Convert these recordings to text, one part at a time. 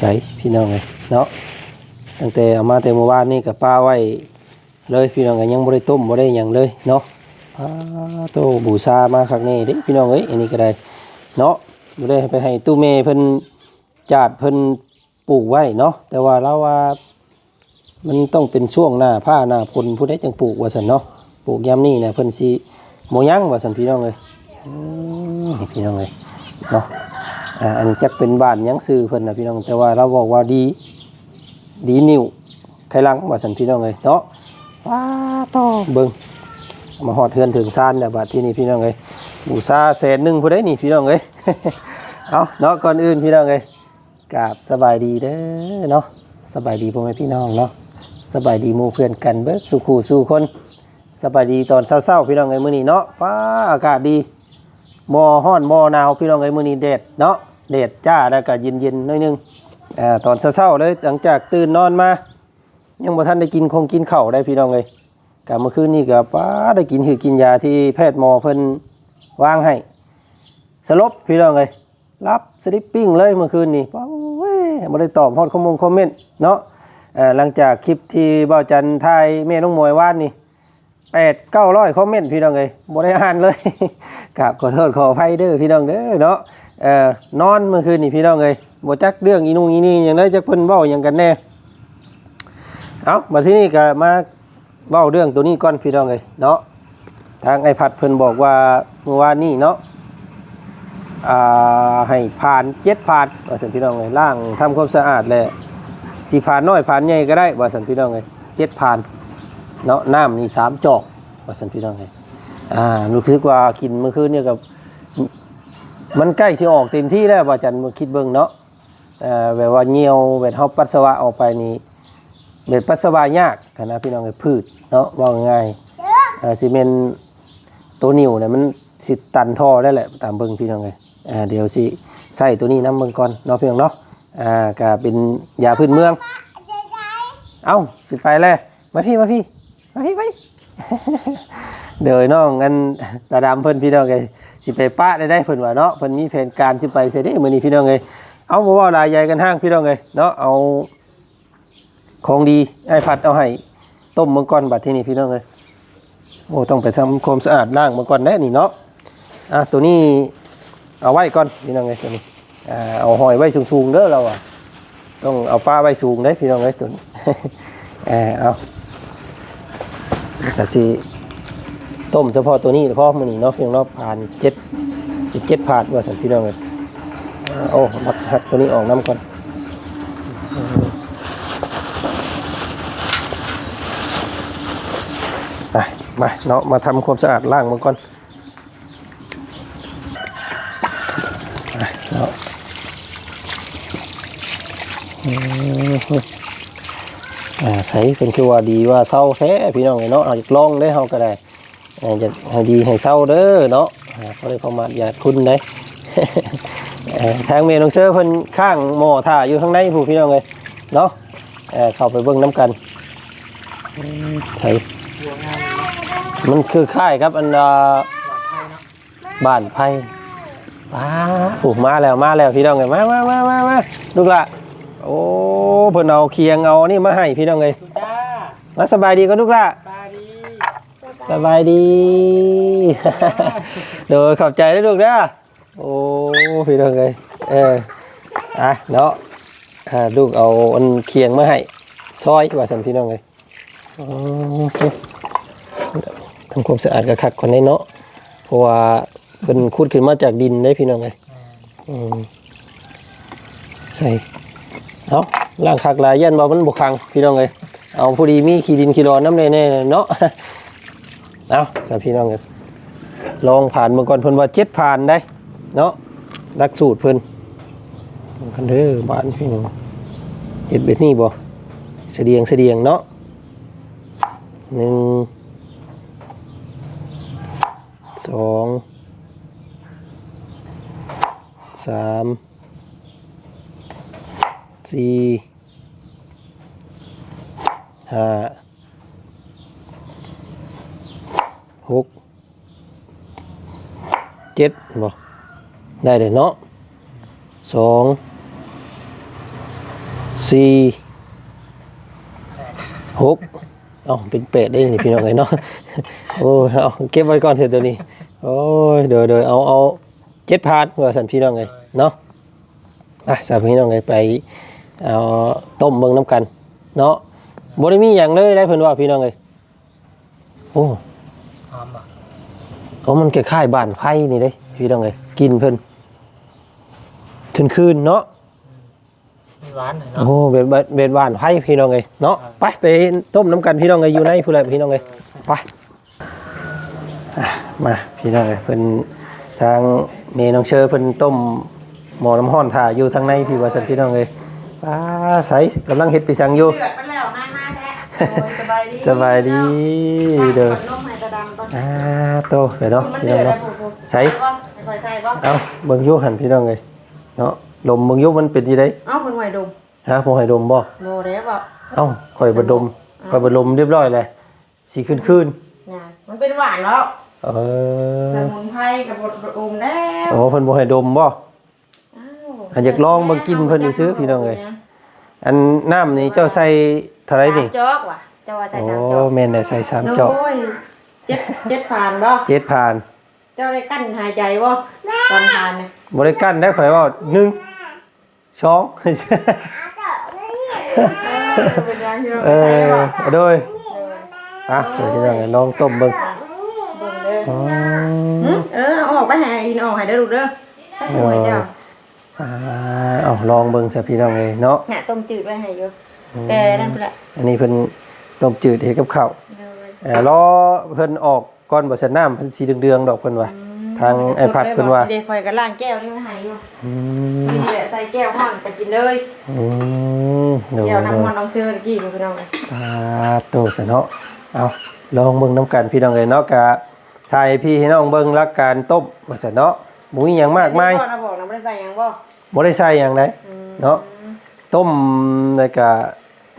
ใส่พี่น้องเลยเนาะตั้งแต่เอามาแต่เมื่อวานนี่กับป้าไว้เลยพี่น้องก็ยังบ่ได้ต้มบ่ได้หยังเลยเนาะป้าโตบูชามาครั้งนี้เด้พี่น้องเอ้ยอันนี้ก็ได้เนาะบ่ได้ไปให้ตู้เมเพิ่นจาดเพิ่นปลูกไว้เนาะแต่ว่าเราว่ามันต้องเป็นช่วงหน้าผ้าหน้าพลผู้ใดจังปลูกว่าซั่นเนาะปลูกยามนี้เนี่ยเพิ่นสิบ่ยังว่าซั่นพี่น้องเอ้ยพี่น้องเอ้ยเนาะ อ่าอันนี้จะเป็นบ้านยังซื้อเพิ่นนะพี่น้อง แต่ว่าเราบอกว่าดีดีนิ่วไขลังว่าสันพี่น้องเลยเนาะว้าต่อเบิ่งมาหอดเทือนถึงซานแล้วบัดที่นี่พี่น้องเลยบูซาแสนหนึ่งผู้ใดนี่พี่น้องเลยเอาเนาะก่อนอื่นพี่น้องเลยกราบสบายดีเด้อเนาะสบายดีพ่อแม่พี่น้องเนาะสบายดีมู่เพื่อนกันเบิดสู่คู่สู่คนสบายดีตอนเช้าๆพี่น้องเลยมื้อนี้เนาะฟ้าอากาศดีบ่ฮ้อนบ่หนาวพี่น้องเอ้ยมื้อนี้แดดเนาะ แดดจ้าแล้วก็เย็นๆหน่อยนึงอ่าตอนเช้าๆเลยหลังจากตื่นนอนมา ยังบ่ทันได้กินคงกินข้าวได้พี่น้องเอ้ยก็เมื่อคืนนี้ก็ป้าได้กินคือกินยาที่แพทย์หมอเพิ่นวางให้สลบพี่น้องเอ้ยรับสลิปปิ้งเลยเมื่อคืนนี้ป้าเว้ยบ่ได้ตอบฮอดคอมมงคอมเมนต์เนาะอ่อหลังจากคลิปที่บ่าวจันทายแม่น้องมวยวานนี่แปดเก้าร้อยคอมเมนต์พี่น้องเลยบ่ได้อ่านเลยกราบขอโทษขออภัยเด้อพี่น้องเด้อเนาะ เอ่อนอนเมื่อคืนนี่พี่น้องเลยบ่จักเรื่องอีนู่นอีนี่อย่างไรจักเพิ่นเว้าหยังกันแน่เอามาที่นี่ก็มาเว้าเรื่องตัวนี้ก่อนพี่น้องเลยเนาะทางไอพัดเพิ่นบอกว่าเมื่อวานนี้เนาะอ่าให้ผ่านเจ็ดผ่านว่าสันพี่น้องเลยล่างทำความสะอาดแหละสิผ่านน้อยผ่านใหญ่ก็ได้ว่าสันพี่น้องเลยเจ็ดผ่านเนาะน้ำนี่สามจอกว่าสันพี่น้องไงอ่ารู้สึกว่ากินเมื่อคืนเนี่ยกับ มันใกล้สิออกเต็มที่แล้วว่าจันมาคิดเบิ่งเนาะอ่าแบบว่าเหี่ยวแบบเฮาปัสสาวะออกไปนี่แบบปัสสาวะยากกันะพี่น้องไอ้พืชเนาะว่าง่ายๆอ่าซีเมนต์ตัวนิ่วเนี่ยมันสิตันท่อได้แหละตามเบิ่งพี่น้องไงอ่าเดี๋ยวสิใส่ตัวนี้น้ำเบิ่งก่อนเนาะพี่น้องเนาะอ่าก็เป็นยาพื้นเมือง เอ้าสิไปแล้วมาพี่มาพี่มาพี่ไป เดี๋ยวน้องอันตาดำเพิ่นพี่น้องไง สิไปป้าได้ได้เพิ่นว่าเนาะเพิ่นมีแผนการสิไปเสยเด็มื้อนี้พี่น้องไงเอาบ่เว่าหลายใหญ่กันห้างพี่น้องไงเนาะเอาของดีไอ้ผัดเอาให้ต้มมังกรบัดที่นี่พี่น้องไงโอ้ต้องไปทำความสะอาดล้างมังกรแน่นี่เนาะอะตัวนี้เอาไว้ก่อนพี่น้องไงตัวนี้อ่าเอาหอยไว้สูงๆเด้อเราอะต้องเอาฟ้าไว้สูงเด้พี่น้องไงตัวนี้เออเอาแต่สิ ต้มเฉพาะตัวนี้เฉพาะมันนี่เนาะเพียงเนาะผ่านเจ็ดเจ็ดผ่านว่าสันพี่น้องเลยโอ้หักหักตัวนี้ออกน้ำก่อนไปมาเนาะมาทำความสะอาดล่างมันก่อนไปเนาะอ่าใส่เป็นคือว่าดีว่าเศร้าแท้พี่น้องเนาะเอาอยากลองได้เฮาก็ได้ อ่าจะให้ดีให้เศร้าเด้อเนาะเขาได้ประมาทอย่าคุณได้เอ่อทางเมนองเชอร์เพิ่นข้างหม้อท่าอยู่ข้างในผู้พี่น้องเลยเนาะเข้าไปเบิ่งน้ำกันอืมไผมันคือค่ายครับอันอ่าบ้านไผ่ป้าโอ้มาแล้วมาแล้วพี่น้องเลยมามามามามาลูกละโอ้เพิ่นเอาเคียงเอานี่มาให้พี่น้องเลยมาสบายดีก็ลูกละปาดี สบายดีเดี๋ยขอบใจด้วยลูกนะโอ้พี่น้องเลยเอออะเนาะอ่าลูกเอาอันเคียงมาให้ซอยว่าสันพี่น้องเลยอ๋อทำความสะอาดกับคักคนนี้เนาะเพราะว่าเป็นขุดขึ้นมาจากดินได้พี่น้องเลยใช่เอาล่างคักลายยันบ่มันบกคังพี่น้องเลยเอาพอดีมีขี้ดินขี้รอนน้ำแน่เนาะ เอาสาพี่น้องเลยลองผ่านเมื่อก่อนเพิ่นว่าเจ็ดผ่านได้ เนาะรักสูตรเพิ่นกันเด้อบ้านพี่น้องเฮ็ดเบ็ดนี่บ่เสดียงเสดียงเนาะหนึ่งสองสามสี่ห้า หกเจ็ดบ่ได้เลยเนาะสองสี่หกเอ้าเป็นเป็ดได้นี่พี่น้องเลยเนาะโอ้เอาเก็บไว้ก่อนเถอะตัวนี้ โอ้ยเดี๋ยวเดี๋ยวเอาเอาเจ็ดพานเพื่อสันพี่น้องเลยเนาะอะสามพี่น้องเลยไปเอาต้มเบิ่งน้ำกัน เนาะบ่ได้มีอย่างเลยได้เพิ่นว่าพี่น้องเลยโอ้ หอมป่ะโอ้มันคล้ายๆบ้านไผ่นี่เด้พี่น้องเลยกินเพิ่นคืนๆเนาะ มีหวานหน่อยเนาะ โอ้เบ็ดเบ็ดเบ็ดหวานไผ่พี่น้องเลยเนาะไปไปต้มน้ำกันพี่น้องเลยอยู่ในผู้ใดพี่น้องเลยไปอะมาพี่น้องเลยเพิ่นทางเมน้องเชอเพิ่นต้มหม้อน้ำห้อนถ่าอยู่ทางในพี่ว่าสันพี่น้องเลยป้าใสกำลังเฮ็ดปีสังอยู่ เดือดไปแล้วมามาแท้โอ้ยสบายดีสบายดีเด้อ ขนมให้ตาดำก่ อนอ่าโตเดี๋ยวเนาะมันพี่เดืน้อองดเนาะแล้วปุ๊บใส่บ่ค่อยใส่บ่เอาเบิ่งอยู่หันพี่น้องเลยเนาะลมเบิ่งอยู่มันเป็นที่ใดเอ้าเพิ่นไหวดมฮะผมให้ดมบ่โมเด้บ่เอ้าข่อยบ่ดมข่อยบ่ดมเรียบร้อยเลยสิขึ้นคืนน่ะมันเป็นหวานแล้วเออสมุนไพรกับบดอมแล้วโอ้เพิ่นบ่ให้ดมบ่อ้าวอันอยากลองมากินเพิ่นซื้อพี่น้องเอ้ยอันน้ำนี่เจ้าใส่เท่าไหรนี่สามจอกว่ะเจ้าว่าใส่โอ้สามจอกแม่นได้ใส่สามจอกโย เจ็ดเจ็ดผ่านบ่เจ็ดผ่าน เจ้าได้กั้นหายใจบ่ตอนผ่านน่ะบ่ได้กั้นได้ข่อยว่าหนึ่งสองเป็นยังที่เราเอใส่อบ่โดยอะเดี๋ยวพี่น้องเอ้ยลองต้มเบิ่งเบิ่งเด้ออ๋อหึเออเอาออกไปให้อินออกให้เด้อลูกเด้อให้หวยเจ้าอ่าเอาลองเบิ่งซะพี่น้องเอ้ยเนาะเนี่ยต้มจืดไว้ให้อยู่แต่นั่นแหละอันนี้เพิ่นต้มจืดเฮ็ดกับข้าว เลยเอ่อรอเพิ่นออกก่อนบ่ซันน้ำเพิ่นสีเดืองๆดอกเพิ่นว่า ทางไอ้พัดเพิ่นว่าเด็กคอยกับล่างแก้วนี่มาให้อยู่อืมนี่แหละใส่แก้วห้อนไปกินเลยอืมโดยแก้วโดน้ำห้อนยน้องเชื่อตะกี้มันพี่น้องเลยปาโตซะเนาะเอาลองเบิ่งน้ำกันพี่น้องเอ้ยเนาะกะถ่ายให้พี่ให้น้องเบิ่งหลักการต้มว่าซั่นเนาะบ่มีหยังมากมายพ่อนะบอกนะไม่ได้ใส่หยังบ่บ่ได้ใส่หยังไดอืมเนาะต้มแล้วก็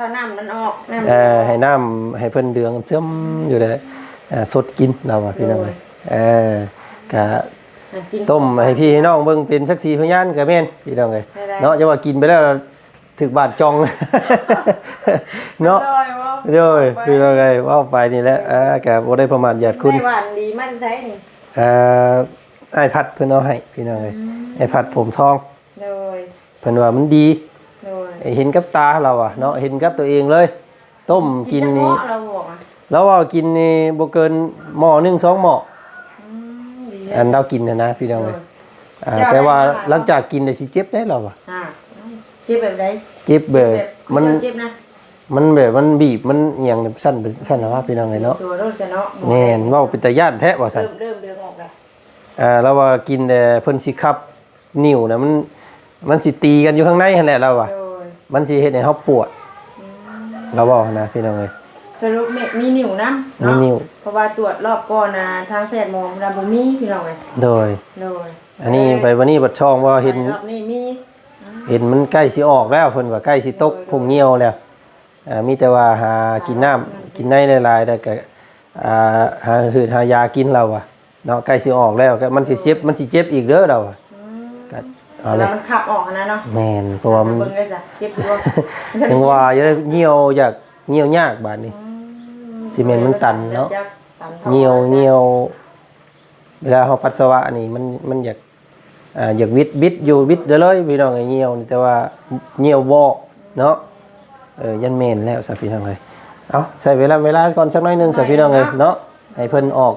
เท่าน้ำมันออกน้ำมันเอ่อให้ออกน้ำให้เพิ่นเดืองเสื่อมอยู่เลยอ่าสดกินเราอะพี่น้องเอ้ยเออกะกิน ต้มให้พี่ให้น้องเบิ่งเป็นสักสีพยานก็แม่นพี่น้องเอ้ยได้ๆเนาะจะว่ากินไปแล้วถึกบาดจอง เนาะอร่อยบ่โดยพี่น้องเอ้ยเว้าไปนี่แหละอ่าก็บ่ได้ประมาทหยาดคุณได้หวานดีมันใส่นี่เอ่อไอ้พัดเพิ่นเอาให้พี่น้องเอ้ยไอ้พัดผมทองเลยเพิ่นว่ามันดี เลยเห็นกับตาเราอะเนาะเห็นกับตัวเองเลย ต้มกินนี่จังหวะเราบอกอะแล้วว่ากินนี่บ่เกินหม้อหนึงสองหม้ออืมดีอันเรากินนะนะพี่น้องเอ้ยอ่าเจ้าแต่ว่าได้มาหลังจากกินได้สิเจ็บได้เราอะอ่าเจ็บแบบใดเจ็บแบบเจ็บมันเจ็บนะมันแบบมันบีบมันอหย่างสั้นเป็นสั้นนะว่าพี่น้องเลยเนาะตัวโรสเนาะแม่นเว่าเป็นตาย่านแท้ว่าซั่นเริ่มเริ่มเดือดออกแล้วอ่าแล้วว่ากินแต่เพิ่นสิคับ นิ้วนะมันมันสิตีกันอยู่ข้างในหั่นแหละเราว่าโดย มันสิเฮ็ดให้เฮาปวดเราบอกนะพี่น้องเอ้ยสรุปเนี่ยมีนิ้วน้ำมีเนาะนิ้วเพราะว่าตรวจรอบก่อนนะทางแพทย์หมอมันบ่มีพี่น้องเลยโดย โดยอันนี้ไปวันนี้บัดช่องว่าเห็น รอบนี้มีเห็นมันใกล้สิออกแล้วเพิ่นว่าใกล้สิตกพุ่งเหี่ยวแล้วอ่ามีแต่ว่าหากินน้ำกินในหลายๆแล้วก็อ่าหาหืดหายากินเราอะเนาะใกล้สิออกแล้วก็มันสิเจ็บมันสิเจ็บอีกเด้อเราอะก็ เอาเลแล้ยวมันขับออกนะเนาะแม่นเพราะว่ามัน เบิ่งได้จ้ะเจ็บตัวยังว่าจะได้เหี่ยวอยากเหี่ยวยากบาดนี้ ซีเมนต์มันตันเนาะ ตันท่อเหี่ยวเหี่ยวเวลาเฮาปัสสาวะนี่มันมันอยากอ่าอยากวิดวิดอยู่วิดเด้อเลยพี่น้องไอ้เหี่ยวนี่แต่ว่าเหี่ยวบ่เนาะเออยันเมนแล้วสัพี่น้องเอ้ยเอาใส่เวลาเวลาก่อนสักหน่อยหนึงสัพี่น้องเอ้ยเนาะให้เพิ่นออก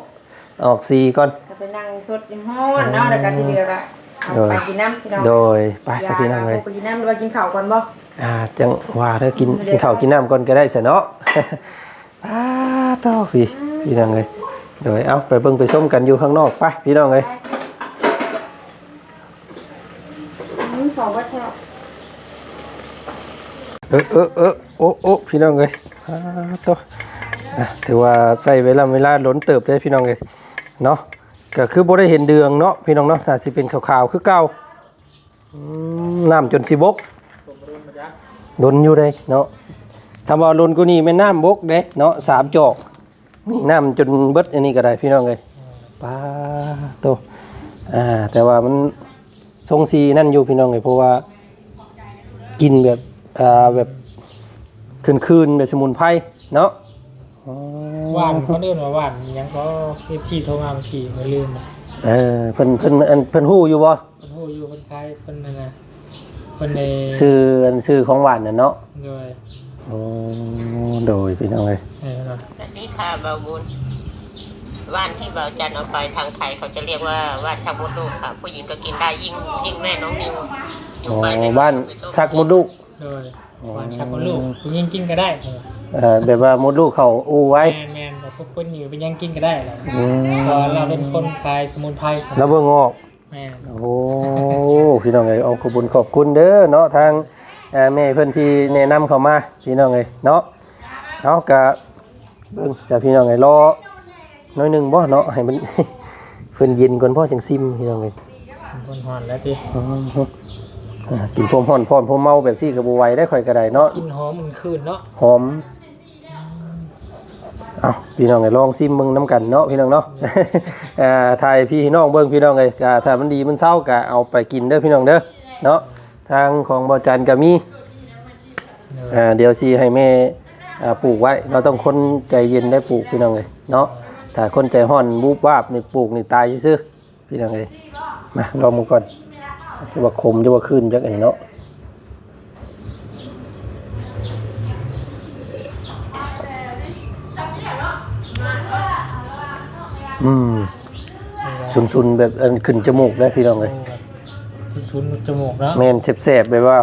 ออกสีก่อน ก็ไปนั่งสดในห้อนเนาะแล้วก็ทีเดียวก็ เอาไปกินน้ำพี่น้องโดยไปสัพี่น้องเอ้ยไปกินน้ำหรือว่ากินข้าวก่อนบ่อ่าจังว่าเธอกินกินข้าวกินน้ำก่อนก็ได้เสยเนาะ ป้าเต้าพี่พี่น้องเลยเดี๋ยวเอาไปเบิ่งไปส้มกันอยู่ข้างนอกไปพี่น้องเลยอืมสองวัดเท่าเออเออเออโอ้โอ้พี่น้องเลยป้าเต้าอะถือว่าใส่เวลาเวลาล้นเติบได้พี่น้องเลยเนาะ ก็คือบ่ได้เห็นเดืองเนาะพี่น้องเนาะน่าสิเป็นขาวๆคือเก่าอืมน้ำจนสิบกล้นอยู่เลยเนาะคำว่าล้นกูนี่แม่น้ำบกเด้เนาะสามจอกนี่น้ำจนเบิดอันนี้ก็ได้พี่น้องเลยป้าโตอ่าแต่ว่ามันทรงสีนั่นอยู่พี่น้องเลยเพราะว่ากินแบบอ่าแบบคืนๆแบบสมุนไพรเนาะอ๋อ วานเขาเรียกว่าหวานอิหยังก็เอฟซีโทรมาบางทีไม่ลืมนะเออเพิ่นเพิ่นอันเพิ่นฮู้อยู่บ่คนโหอยู่คนคล้ายคนนั่นนะคนในชื่ออันชื่อของหวานน่ะเนาะโดยโอ้โดยพี่น้องเอ้ยเออเนาะสวัสดีค่ะบาวบุญว่านที่บาวจันเอาไปทางไทยเขาจะเรียกว่าว่านชักมดลูกค่ะ ผู้หญิงก็กินได้ยิ่งยิ่งแม่น้องนิวอยู่อ๋อไปในบ้านซักมดลูกโดยหวานชักคนลูกคุณยิงกินก็ได้เออเอ่อแบบว่ามดลูกเขาอู้ไว้ แมนแมนแบบ พวกคนอยู่เป็นยังกินก็ได้แหละอืมเพอเราเป็นคนขายสมุนไพรแล้วเบิ่งออก แมนโอ้ พี่น้องเอ้ยเอาขอบคุญขอบคุณเด้อเนาะทางเอ่อแม่เพิ่นที่แนะนำเข้ามาพี่น้องเอ้ยเนาะเอากะเบิ่งจะพี่น้องเอ้ยรอหน้อยหนึงบ่เนาะให้มัน เพิ่นเย็นก่อนพ่อจังซิมพี่น้องเอ้ยคนหอนแล้วพี่อืมอ่ากินพร้อมฮ้อนพร้อมพร้อมเมาแบบซี่ก็บ่ไหวได้ค่อยก็ได้เนาะกินหอมมันคืนเนาะหอม เอาพี่น้องเอ้ยลองซิมเบิ่งน้ำกันเนาะพี่น้องเนาะอ่าถ่ายพี่น้องเบิ่งพี่น้องเอ้ยก็ถ้ามันดีมันเศร้าก็เอาไปกินเด้อพี่น้องเด้อเนาะทางของบ่จันก็มีอ่าเดี๋ยวสิให้แม่อ่าปลูกไว้ เราต้องคนใจเย็นได้ปลูกพี่น้องเลยเนาะถ้าคนใจห้อนบูบวาบนี่ปลูกนี่ตายซื่อพี่น้องเลยมาลองมือก่อนจะว่าคมจะว่าขึ้นจักไอ้เนาะ อืมซุนๆแบบอันขึ้นจมูกได้พี่น้องเลยชุนๆจมูกเนาะแมนแสบๆแบบว่า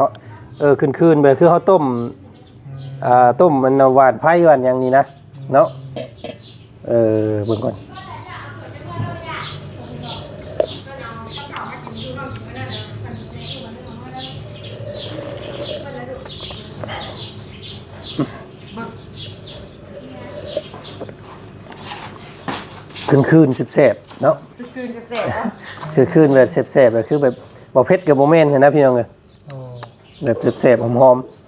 เออคืนๆแบบคือเขาต้มอ่าต้มมันหวานไผ่หวานอย่างนี้นะเนาะเออเบิ่งก่อน คืนคืนๆแสบๆเนาะคืนจะเสร็จแล้วคือคืนแบบแสบๆแบบคือแบบบ่เผ็ดกับบ่แม่นเห็นนะพี่น้องเอ้ยโอ้แบบแสบๆหอมๆ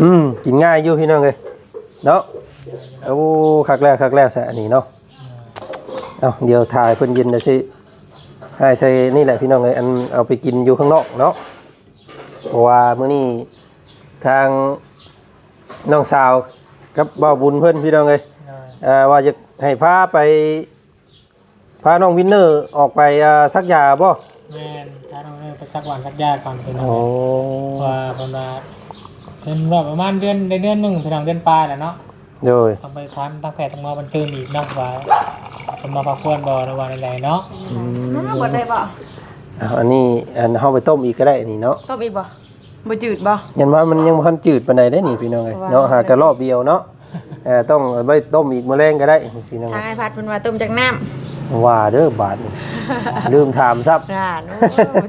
อืมกินง่ายอยู่พี่น้องเลยเนาะโอ้คักแล้วคักแล้วใส่อันนี้เนาะเอาเดี๋ยวถ่ายเพิ่นเย็นนะสิให้ใส่นี่แหละพี่น้องเลยอันเอาไปกินอยู่ข้างนอกเนาะเพราะว่ามื้อนี้ทางน้องสาว กับบ่าวบุญเพิ่นพี่น้องเลยได้เอ่อว่าจะให้พาไปพาน้องวินเนอร์ออกไปอ่าซักยาบ่แมนถ้าเราไปสักวันสักยาก่อนพี่น้องโอ้ว่าประมาณเป็นว่าประมาณเดือนในเดือนหนึ่งพี่น้องเดือนปลายแหละเนาะโดยต้องไปทำตั้งแผลตั้งหมอมันตื่นอีกเนาะว่าสมมาพักควรบ่ระหว่างอะไรเนาะ น้าหมดเลยบ่เอาอันนี้อันเฮาไปต้มอีกก็ได้นี่เนาะ ต้มอีกบ่ บ่จืดบ่ยันว่ามันยังบ่ทันจืดปานใดได้นี่พี่น้องเอ้ยว่าเนาะหากะรอบเดียวเนาะเอ่อต้องเอาไปต้มอีกมื้อแรงก็ได้นี่พี่น้องทางเอ้ยไอพัดเพิ่นว่าต้มจากน้ำว่าเด้อบาดนี่ลืมถามซับน่าโน้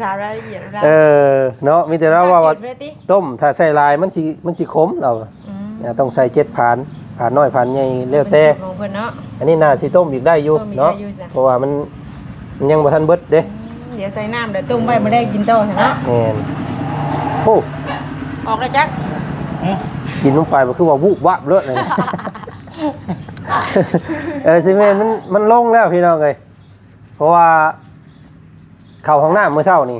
ถามรายละเอียดนะเออเนาะมีแต่เราว่าว่าจืดเลยติต้มถ้าใส่ลายมันสิมันสิขมเราอืมอ่าต้องใส่เจ็ดผ่านผ่านน้อยผ่านใหญ่แล้วแต่ ของเพิ่นเนาะ อันนี้น่าสิต้มอีกได้อยู่ต้มอีกเนาะได้อยู่จ้ะ เพราะว่ามันมันยังบ่ทันเบิดเด้อืมเดี๋ยวใส่น้ำเดี๋ยวต้มไว้บ่ได้กินต่อซะเนาะแม่น โอ้ออกแล้วจักเอ้ยกินลงไปมันคือว่าวุบวับเลยนะเออสิแม่นมันมันลงแล้วพี่น้องเอ้ยเพราะว่า เข้าห้องน้ำเมื่อเช้านี่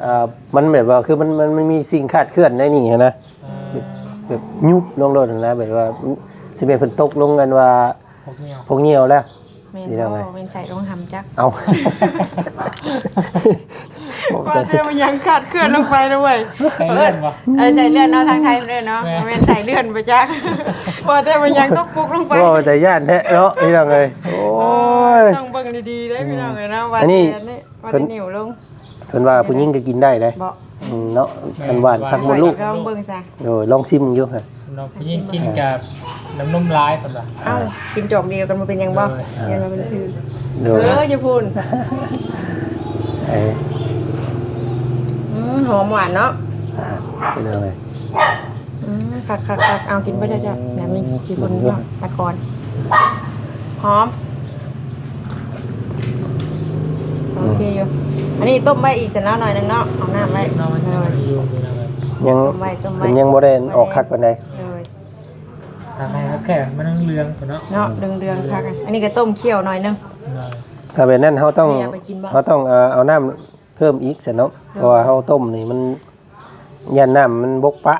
เอ่อมันแบบว่าคือมันมันมันมีสิ่งคาดเคลื่อนในนี่นะเอ่อแบบยุบลงรถนะแบบว่าสิแม่นเพิ่นตกลงกันว่าพวกเนี้ยพวกเหี่ยวแล้วแม่นนี่ทำไงบ่แม่นใส่ลงหำจัก เอา บอกว่าแต่เดี๋ยวมันยังขาดเคลื่อนลงไปด้วยใส่เลื่อนวะเออใส่เลื่อนเนาะทางไทยเลื่อนเนาะแม่แม่นใส่เลื่อนไปจักว่าแต่มันยังตกปุกลงไปว่าแต่ย่านแท้เนาะพี่น้องเอ้ยโอ้ย ต้องเบิ่งดีๆได้พี่น้องเอ้ยนะว่าอันนี้ แต่นี่ว่าจะเหนียวลงเพิ่นว่าผู้หญิงก็กินได้เลยบ่อืมเนาะอันหวานสักมดลูกลองเบิ่งซะโดยลองชิมอยู่ฮะเรายิ่งกินกับน้ำนมร้ายสำหรับ เอ้ากินจอกเดียวกันมาเป็นยังบ่เออเยันมาเป็นอื่นโดเอยออย่าพูนใส่ อืมหอมหวานเนาะอ่าเป็นอะไรอืมคักคักคักเอากินไปเถอะจ้ะน้ำมีกี่คนเนาะตะกอนหอมโอเคอยู่อันนี้ต้มไว้อีกเสร็จแล้วหน่อยนึงเนาะเอาน้ำไว้น้องมันเลจะยมีอยู่พี่น้องเลยยังต้มไว้ต้มไว้มันยังบ่ได้ออกคักปานใดเลยทำให้เขาแค่มันต้องเรืองก่อนเนาะเนาะเดืองๆคักอะอันนี้ก็ต้มเคี่ยวหน่อยนึงได้ถ้าแบบนั้นเฮาต้องไม่อยากไปกินบ่เฮาต้องเอ่อเอาน้ำ พิ่มอีกซะเนาะเพราะว่าเฮาต้มนี่มันยันน้ำมันบกปะ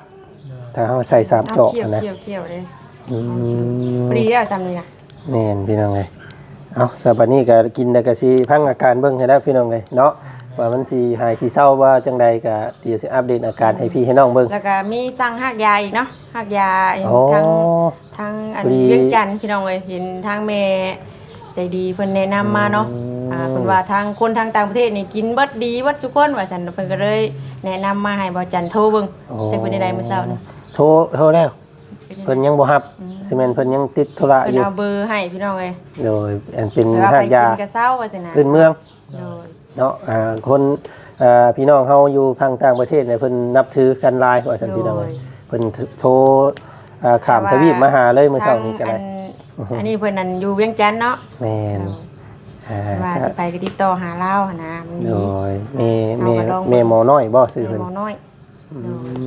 ถ้าเฮาใส่สามเอาจอกเคี่ยวนะเคี่ยวเคี่ยวเลยอืมพอดีแล้วซ้ำนี่นะแม่นพี่น้องเอ้ยเอาสบัดนี้ก็กินแล้วก็สิพังอาการเบิ่งให้แล้วพี่น้องเอ้ยเนาะว่ามันสิหายสิเศร้าว่าจังใดก็เดี๋ยวสิอัปเดตอาการให้พี่ให้น้องเบิ่งแล้วก็มีสั่งหักยาอีกเนาะหักยาอ๋อทางทางอันพอดีเวียงจันทน์พี่น้องเอ้ยเห็นทางแม่ใจดีเพิ่นแนะนำมาเนาะ อืมอ่าเพิ่นว่าทางคนทางต่างประเทศนี่กินเบิดดีเบิดทุกคนว่าซั่นเพิ่นก็เลยแนะนำมาให้บ่จันโทรเบิ่งจักเป็นได้มื้อเช้านี่โทรโทรแล้วเพิ่นยังบ่รับสิแม่นเพิ่นยังติดธุระเพิ่นอยู่เอาเบอร์ให้พี่น้องเอ้ยโดยอันเป็นเวลาหาไปกกิยานก็เช้าว่าซั่นน่ะพื้นเมืองโดยเนาะอ่าคนอ่าพี่น้องเฮาอยู่ทางต่างประเทศเนี่ยเพิ่นนับถือกันหลายว่าซั่นพี่น้องเอ้ยเพิ่นโทรอ่าข้ามทวีปมาหาเลยเมื่อเช้านี้ก็ได้ทางอันอันนี้เพิ่นนั่นอยู่เวียงจันทน์เนาะ แม่น อ่าว่าก็สิไปก็ติดต่อหาเราหั่นนะมันโดดียแม่แม่เอามาลองแม่หมอน้อยบ่ซื้อเดี๋เพิ่ยวนหมอน้อยอื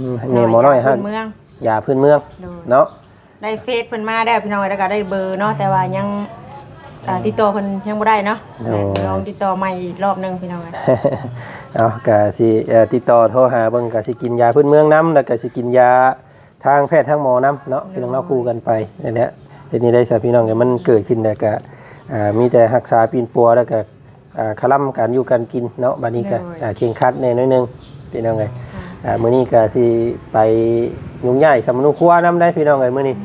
มแม่หมอน้อยฮะเมืองยาพื้นเมืองโดย เนาะ ได้เฟซเพิ่นมาได้วพี่น้องแล้วก็ได้เบอร์เนาะแต่ว่ายังอ่าติดต่อเพิ่นยังบ่ได้เนาะลองติดต่อใหม่อีกรอบหนึงพี่น้องเอ้ยเอาก็สิเอ่อติดต่อโทรหาเบิ่งก็สิกินยาพื้นเมืองนํแล้วก็สิกินยาทางแพทย์ทางหมอนํเนาะพี่น้องเนาะคู่กันไปนั่นแหละทีนี้ได้ซะพี่น้องก็มันเกิดขึ้นแล้วก็ อ่ามีแต่รักษาปีนปัวแล้วก็อ่าคลำการอยู่การกินเนาะบัดนี้ก็อ่าเคียงคัดแน่น้อยหนึงพี่น้องเอ้ยอ่ามื้อนี้ก็สิไปยุ่งยากสำนุครัวนํได้พี่น้องเอ้ยมื้อนี้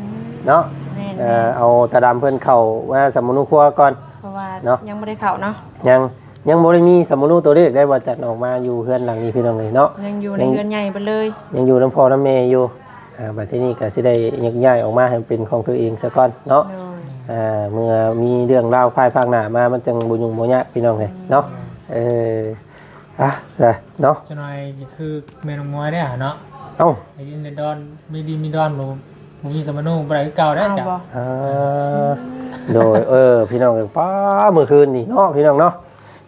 เนาะแน่นเอ่อเอาตาดำเพิ่นเข้ามาสำนุครัวก่อน เพราะว่าเนาะ ยังบ่ได้เข้าเนาะยังยังบ่ได้มีสมุนุตัวเลขได้ว่าจัดออกมาอยู่เฮือนหลังนี้พี่น้องเลยเนาะ ยังอยู่ในยัง เรือนใหญ่ไปเลยยังอยู่น้ำพอน้ำเมยอยู่อ่าบัดที่นี้ก็สิได้ยักย้ายออกมาให้เป็นของตัวเองซะก่อนเนาะ โดย อ่าเมื่อมีเรื่องราวภายภาคหน้ามามันจังบ่ยุ่งบ่ยากพี่น้องเลยเนาะเอออะจ้ะเนาะจะหน่อยคือเมนูมวยได้หะเนาะเอ้าไอ้ดินในดอนมีดีมีดอนบ่บ่มีสมนูบ่ได้คือเก่าได้เอาจ้ะบ่อ่าโดยเออ พี่น้องเอ้ยป้าเมื่อคืนนี่เนาะพี่น้องเนาะ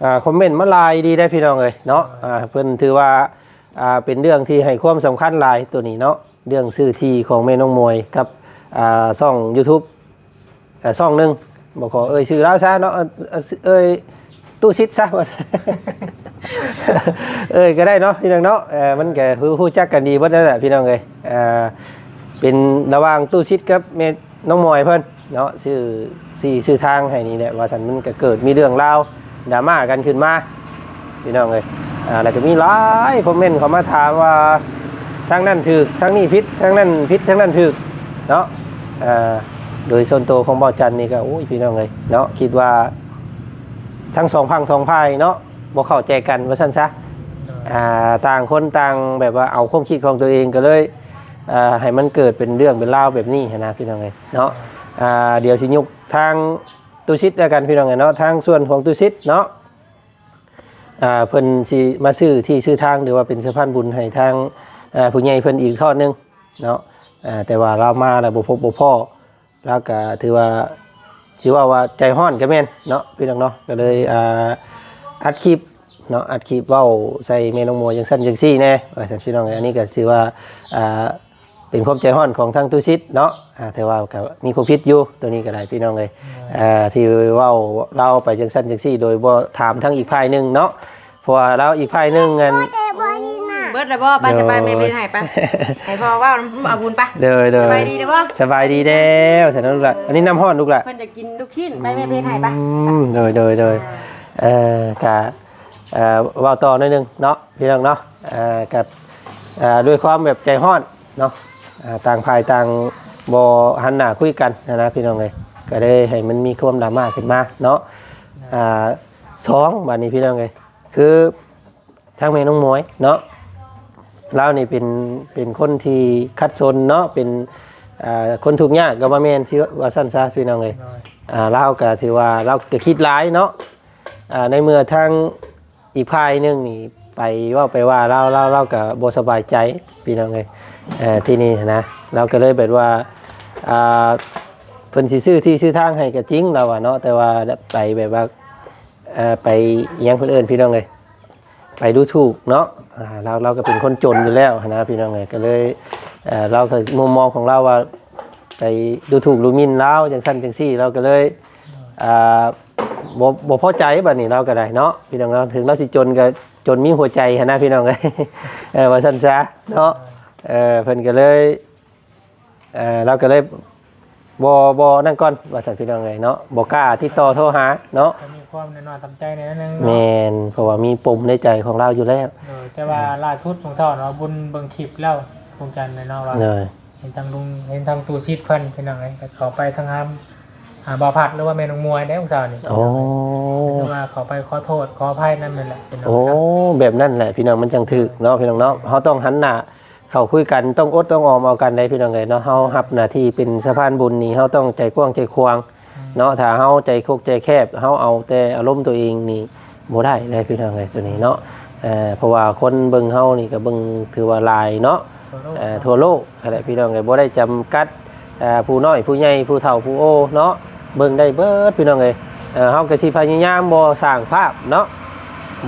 อ่าคอมเมนต์มาหลายดีได้พี่น้องเอ้ยเนาะอ่าเพิ่นถือว่าอ่าเป็นเรื่องที่ให้ความสำคัญหลายตัวนี้เนาะเรื่องซื้อที่ของแม่น้องมวยกับอ่าช่อง YouTube อ่าช่องหนึงบ่ขอเอ่ยชื่อแล้วซะเนาะเอ่อเอ่อเอ่ยตู้ชิดซะว่าเอ้ยก็ได้เนาะพี่น้องเนาะเออมันก็คือฮู้จักกันดีเบิดนั่นแหละพี่น้องเอ้ยเอ่อเป็นระหว่างตู้ชิดกับแม่น้องมอยเพิ่นเนาะชื่อสี่ชื่อทางให้นี่แหละว่าสันมันก็เกิดมีเรื่องราวดราม่ากันขึ้นมา พี่น้องเอ้ยอ่าแล้วก็มีหลายคอมเมนต์เขามาถามว่าทางนั้นถูกทางนี้ผิดทางนั้นผิดทางนั้นถูกเนาะเอ่อ โดยส่วนตัวของบ่อจันนี่ก็โอ้ยพี่น้องเอ้ยเนาะคิดว่า ทั้งสองพังสองพายเนาะบ่เข้าใจกันว่าซั่นซะอ่าต่างคนต่างแบบว่าเอาความคิดของตัวเองก็เลยอ่าให้มันเกิดเป็นเรื่องเป็นราวแบบนี้นะพี่น้องเอ้ยเนาะอ่าเดี๋ยวสิยกทางตุชิตแล้วกันพี่น้องเอ้ยเนาะทางส่วนของตุชิตเนาะอ่าเพิ่นสิมาซื้อที่ซื้อทางหรือว่าเป็นสะพานบุญให้ทางอ่าผู้ใหญ่เพิ่นอีกทอดหนึงเนาะอ่าแต่ว่าเรามาแล้วบ่พบบ่พ่อ แล้วก็ถือว่าสิว่าว่าใจฮ้อนก็แม่นเนาะพี่น้องเนาะก็เลยอ่าอัดคลิปเนาะอัดคลิปเว้าใส่เมนองโมจังสั้นจังซี่แน่ว่าซั่นพี่น้องอันนี้ก็ถือว่าอ่าเป็นความใจร้อนของทางตุชิตเนาะอ่าแต่ว่าก็มีความผิดอยู่ตัวนี้ก็ได้พี่น้องเลยอ่าที่เว้าเล่าไปจังสั้นจังซี่ โดยบ่ถามทั้งอีกฝ่ายหนึงเนาะเพราะว่าเราอีกฝ่ายหนึงเงิน เบิดแล้วบ่ไปสบายไม่เป็นให้ปะให้พ่อว่าเอาบุญปะเด้อเด้สอบายดีเด้อบ่สบายดีแล้วฉันลูกละอันนี้น้ำห้อนลูกละเพิ่นจะกินลูกชิ้นไปไม่เป็นให้ปะอืมโดยโดยโดยเอ่อกะเอ่อเว่าต่อหน่อยหนึงเนาะพี่น้องเนาะเอ่อกับเอ่อด้วยความแบบใจห้อนเนาะอ่าต่างภายต่างบอหันหน้าคุยกันนะนะพี่น้องเลยก็ได้ให้มันมีความดราม่าขึ้นมาเนาะอ่าสองบัดนี้พี่น้องเลยคือทางแม่น้องหมวยเนาะ เรานี่เป็นเป็นคนที่คัดสนเนาะเป็นอ่าคนถูกข์ยากก็บ่แม่นที่ว่าสั้นซะพี่น้องเลยอ่าเราก็ถือว่าเราก็คิดร้ายเนาะอ่าในเมื่อทางอีกพายหนึงนี่ไปว่าไปว่าเราเราเราก็บ่สบายใจพี่น้องเลยเอ่อที่นี่นะเราก็เลยแบบว่าอ่าเพิ่นสิซื้อที่ซื้อทางให้ก็จริงเราอะเนาะแต่ว่าไปแบบว่าเอ่อไปอิหยังคนอื่นพี่น้องเลย ไปดูถูกเนาะเราเราก็เป็นคนจนอยู่แล้วนะพี่น้องเลยก็เลยเเราก็มุมมองของเราว่าไปดูถูกดูมินแล้วจังสั้นจังซี่ เราก็เลยบ่บ่พอใจแบัดนี้เราก็ได้เนาะพี่น้องเนาถึงเราสิจนก็จนมีหัวใจนะพี่น้องเอ้ยว่าซั่นซะเนาะเออเพิ่นก็เลยเออเราก็เลย บ่บ่นั่นก่อนว่าซั่นพี่น้องเอ้ยเนาะบ่กล้าติดต่อโทรหาเนาะก็มีความแน่นอนทำใจในนั้นนึงแมเนาะนเพราะว่ามีปมในใจของเราอยู่แล้วเออแต่ว่าล่าสุดของเช้าเนาะบุญเบิ่งคลิปแล้วคงจันทร์เนาะว่าเลยเห็นทางลุงเห็นทางตูซิดเพิ่นเป็นยังไงก็เขาไปทางหามหาบาพัดหรือว่าเมนองมวยได้ของเช้านี่โอ้คือว่าเขาไปขอโทษขออภัยนั่นเป็นแหละเป็นน้องโอ้ครับแบบนั้นแหละพี่น้องมันจังถึกเนาะพี่น้องเนาะเขาต้องหันหน้า เข้าคุยกันต้องอดต้องออมเอากันได้พี่น้องเลยเนาะเฮารับหน้าที่เป็นสะพานบุญนี่เฮาต้องใจกว้างใจควางเนาะถ้าเฮาใจคุกใจแคบเฮาเอาแต่อารมณ์ตัวเองนี่บ่ได้เลยพี่น้องเลยตัวนี้เนาะเอ่อเพราะว่าคนเบิ่งเฮานี่ก็เบิ่งถือว่าหลายเนาะทั่วโลกเอ่อทั่วโลกอะไรพี่น้องเลยบ่ได้จำกัดเอ่อผู้น้อยผู้ใหญ่ผู้เฒ่าผู้โอเนาะเบิ่งได้เบิดพี่น้องเลยเอ่อเฮาก็สิพยายามบ่สร้างภาพเนาะ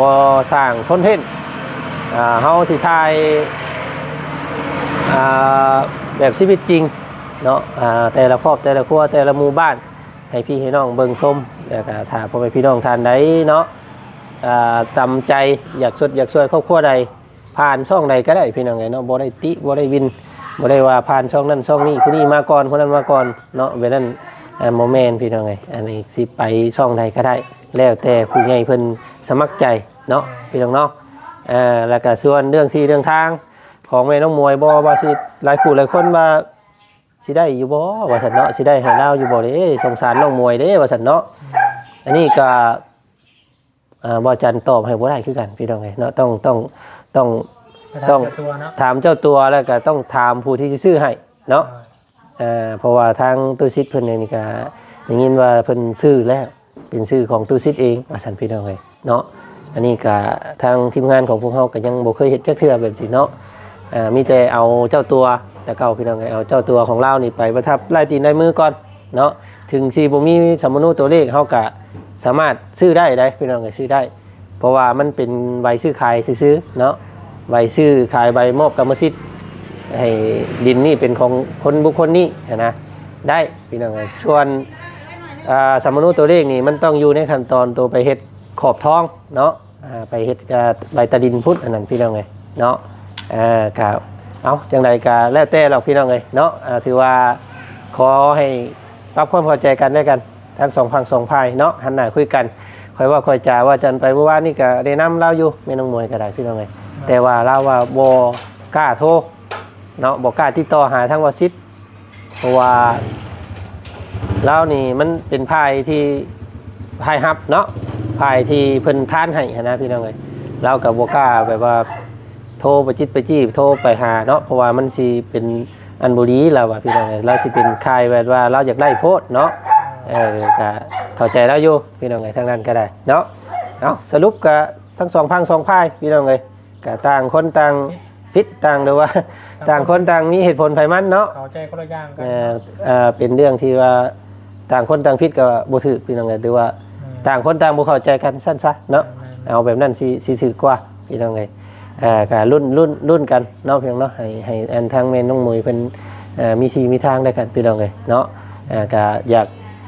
บ่สร้างคอนเทนต์อ่าเฮาสิถ่ายอ่า แบบชีวิตจริงเนาะแต่ละครอบแต่ละครัวแต่ละหมู่บ้านให้พี่ให้น้องเบิ่งชมแล้วก็ถ้าพ่อแม่พี่น้องทานใดเนาะอ่าตำใจอยากชดอยากช่วยครอบครัวใดผ่านช่องใดก็ได้พี่น้องไงเนาะบ่ได้ติบ่ได้วินบ่ได้ว่าผ่านช่องนั้นช่องนี้คนนี้มาก่อนคนนั้นมาก่อนเนาะเวลานั้นอ่าโมเมนต์พี่น้องไงอันนี้สิไปช่องใดก็ได้ แล้วแต่ผู้ใหญ่เพิ่นสมัครใจเนาะพี่น้องเนาะอ่อแล้วก็ส่วนเรื่องที่เรื่องทาง ของแม่น้องมวยบ่ว่าสิหลายคู่หลายคนว่าสิได้อยู่บ่ว่าซั่นเนาะสิได้ให้เราอยู่บ่เด้สงสารน้องมวยเด้ว่าซั่นเนาะอันนี้ก็อ่าบ่จันตอบให้บ่ได้คือกันพี่น้องไงเนาะต้องต้องต้องไปต้ทาองงตัวเนาะถามเจ้าตัวแล้วก็ต้องถามผู้ที่จะซื้อให้เนาะเอ่อเพราะว่าทางตู้ซิดเพิ่นเนี่ยนี่ก็อย่างนี้ว่าเพิ่นซื้อแล้วเป็นซื้อของตู้ซิดเองว่าซั่นพี่น้องเอ้ยเนาะอันนี้ก็ทางทีมงานของพวกเฮาก็ยังบ่เคยเฮ็ดจักเทื่อแบบนี้เนาะเอ่อ มีแต่เอาเจ้าตัวแต่เก่าพี่น้องเอ้ยเอาเจ้าตัวของเรานี่ไปประทับลายตีนลายมือก่อนเนาะถึงสิบ่มีสมมุติตัวเลขเฮาก็สามารถซื้อได้ได้พี่น้องเอ้ยซื้อได้ เพราะว่ามันเป็นใบซื้อขายซื้อเนาะใบซื้อขายใบมอบกรรมสิทธิ์ให้ดินนี่เป็นของคนบุคคลนี้นะได้พี่น้องเอ้ยส่วนสมมนุตัวเลขนี่มันต้องอยู่ในขั้นตอนตัวไปเฮ็ดขอบท้องเนาะไปเฮ็ดใบตะดินพุทธอันนั้นพี่น้องเอ้ยเนาะ อ่าครับเอาจังใดก็แล้วแต่เราพี่น้องเอ้ยเนาะอ่าถือว่าขอให้ปรับความเข้าใจกันด้วยกันทั้งสองฝั่งสองฝ่ายเนาะหันหน้าคุยกันคอยว่าคอยจาว่าจันไปเมื่อวานี่ก็ได้นํเราอยู่ไม่น้องมวยก็ได้พี่น้องเอ้ยแต่ว่าเราว่าบอกล้าโทรเนาะบอกล้าติดต่อหาทั้งวาซิดเพราะว่าเรานี่มันเป็นพายที่พายฮับเนาะพายที่เพิ่นท่านให้นะพี่น้องเลยเรากับบกล้าแบบว่า โทรไปจิตไปจี้โทรไปหาเนาะเพราะว่ามันสิเป็นอันบุรีเราว่าพี่น้องเลยเราสิเป็นคายแบบว่าเราอยากได้โพสต์เนาะเออก็เข้าใจแล้วอยู่พี่น้องเลยทั้งนั้นก็ได้เนาะเอาสรุปก็ทั้งสองพังสองพายพี่น้องเลยก็ต่างคนต่างพิษต่างหรือว่าต่างคนต่างมีเหตุผลไฟมันเนาะเข้าใจคนละอย่างกันเอ่อเอ่อเป็นเรื่องที่ว่าต่างคนต่างพิษกับบ่ถือพี่น้องไงหรือว่าต่างคนต่างบ่เข้าใจกันสั้นซะเนาะเอาแบบนั้นสิสิถือกว่าพี่น้องไงเอ่อก็รุ่นรุ่นรุ่นกันเนาะเพียงเนาะให้ให้อันทางแม่น้องมวยเพิ่นมีทีมีทางได้กันพี่น้องไงเนาะเอ่อก็อยาก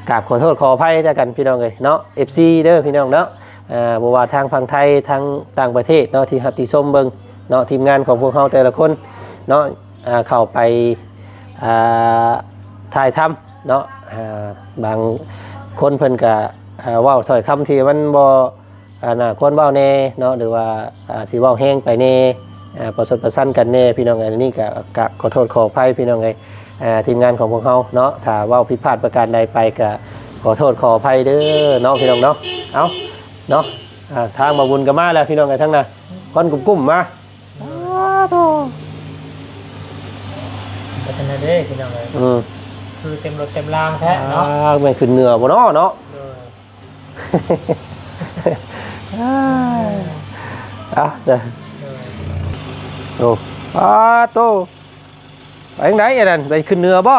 กราบขอโทษขออภัยได้กันพี่น้องไงเนาะ FC เด้อพี่น้องเนาะเอ่อบ่ว่าทางฝั่งไทยทางต่างประเทศเนาะที่รับที่ชมเบิงเนาะทีมงานของพวกเขาแต่ละคนเนาะเข้าไปถ่ายทำเนาะบางคนเพิ่นก็อ่าเว้าถ้อยคำที่มันบ่ อ่าน่าควรเว้าแน่เนาะหรือว่าอ่าสิเว้าแห้งไปแน่อ่าประสดประสันกันแน่พี่น้องไงอันนี้ก็กะขอโทษขออภัยพี่น้องไงอ่าทีมงานของพวกเขาเนาะถ้าเว้าผิดพลาดประการใดไปก็ขอโทษขออภัยเด้อเนาะพี่น้องเนาะเอาเนาะอ่าทางมาบุญกันมาแล้วพี่น้องไงทั้งนั้นคนกลุ่มๆมาก็เป็นเด้พี่น้องเลยอืมคือเต็มรถเต็มรางแท้เนาะอ่ามันขึ้นเหนือบ่เนาะเนาะเออ อะเด้อเออโอ้อาโตไปทางไหนอันนั้นไปขึ้นเหนือบ่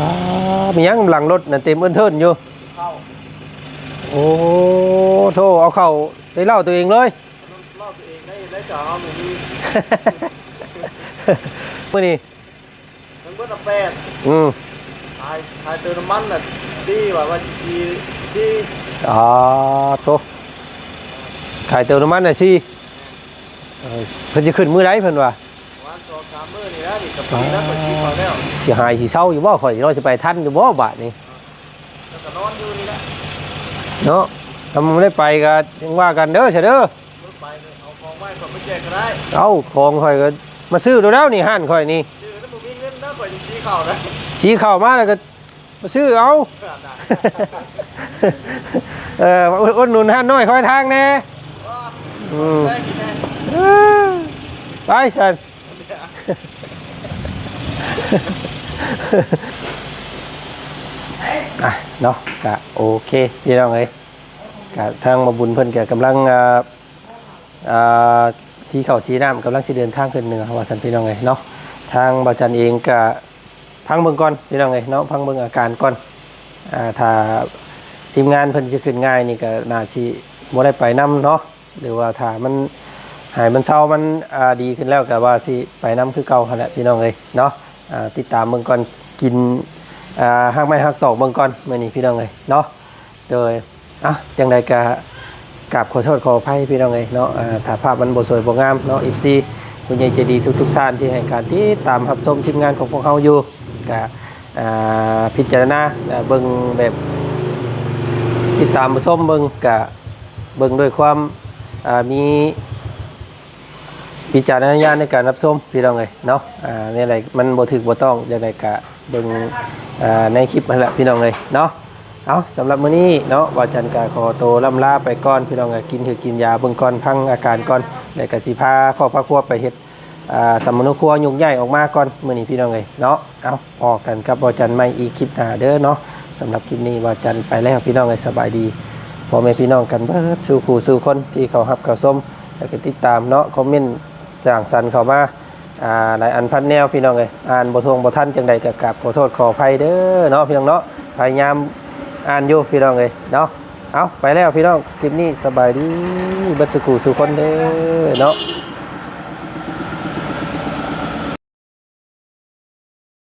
อ่ามีหยังหลังรถนั่นเต็มเอิ้นเทินอยู่โอ้โธ่เอาเข้าได้เล่าตัวเองเลยรอบตัวเองได้ได้จ่อเอาหนูนี่มื้อนี้มันเบิดละแปดอืมทายทายเติมน้ำมันน่ะดีว่าว่าชีดี อ๋อโตขายเติมน้ำมันน่ะสิเอ่อเพิ่นจะขึ้นมื้อใดเพิ่นว่าวันสองสามมื้อนี่นะนี่กับปีนั้นก็ชีพอแล้วสิหายสิเศร้าอยู่บ่ข่อยเราสิไปทันอยู่บ่บาดนี้แล้วก็นอนอยู่นี่แหละเนาะถ้ามันไม่ได้ไปก็ยังว่ากันเด้อเสียเด้อรถไปเลยเอาของไว้ก่อนไปแจกก็ได้เอาของข่อยก็มาซื้อดูแล้วนี่ห้านข่อยนี่ชื่อนั้นบ่มีเงินนะข่อยสิชี้เข้านะชี้เข้ามาแล้วก็มาซื้อเอา เอออุดหนุนห้านน้อยคอยทางแน่อืมได้กินแน่เออไปฉันอะเนาะก็โอเคพี่น้องเอ้ยก็ทางมาบุญเพิ่นก็กำลังอ่าอ่าชี้เข่าชี้น้ำกำลังสิเดินทางขึ้นเหนือว่าสันพี่น้องเอ้ยเนาะทางบาจันเองก็พังเบิ่งก่อนพี่น้องเอ้ยเนาะพังเบิ่งอาการก่อนอ่าถ้า ทีมงานเพิ่นจะขึ้นง่ายนี่ก็น่าสิบ่ได้ไปนํเนาะหรือว่าถ้ามันหายมันเศร้ามันอ่าดีขึ้นแล้วก็ว่าสิไปนํคือเก่าหั่นแหละพี่น้องเอ้ยเนาะอ่าติดตามเบิ่งก่อนกินอ่าหักไม้หักตอกเบิ่งก่อนมื้อนี้พี่น้องเอ้ยเนาะโดยอะจังใดก็กราบขอโทษขออภัยพี่น้องเอ้ยเนาะอ่าถ้าภาพมันบ่สวยบ่งามเนาะ FC คุณยายใจดีทุกๆท่านที่ให้การที่ตามรับชมทีมงานของพวกเราอยู่ก็อ่าพิจารณาอ่าเบิ่งแบบ ติดตามมาชมเบิงก็เบิงด้วยความมีพิจารณญาณในการรับชมพี่น้องเอ้ยเนาะอ่านี่อะไรมันบ่ถึกบ่ต้องจังไดก็เบิงอ่าในคลิปนั่นแหละพี่น้องเลยเนาะเอาสำหรับมื้อนี้เนาะวาจันกาขอโตวล่ำลาไปก่อนพี่น้องก็กินถือกินยาเบิ่งก่อนพังอาการก่อนแล้วก็สิพาครอบครัวไปเฮ็ดอ่าสมมโนครัวยุกใหญ่ออกมาก่อนมื้อนี้พี่น้องเลยเนาะเอาออกกันกับวาจันใหม่อีกคลิปหน้าเด้อเนาะ สำหรับคลิปนี้ว่าจันไปแล้วพี่น้องเลยสบายดีพ่อแม่พี่น้องกันเบิดสู่คู่สู่คนที่เขารับเขาส้มแล้วก็ติดตามเนาะคอมเมนต์สร้างสรรค์เข้ามาอ่าหลายอันพันแนวพี่น้องเลยอ่านบททวงบทท่านจังใดกับกับขอโทษขออภัยเด้อเนาะพี่น้องเนาะพยายามอ่านอยู่พี่น้องเลยเนาะเอาไปแล้วพี่น้องคลิปนี้สบายดีเบัดสุขุสุคนเด้อเนาะ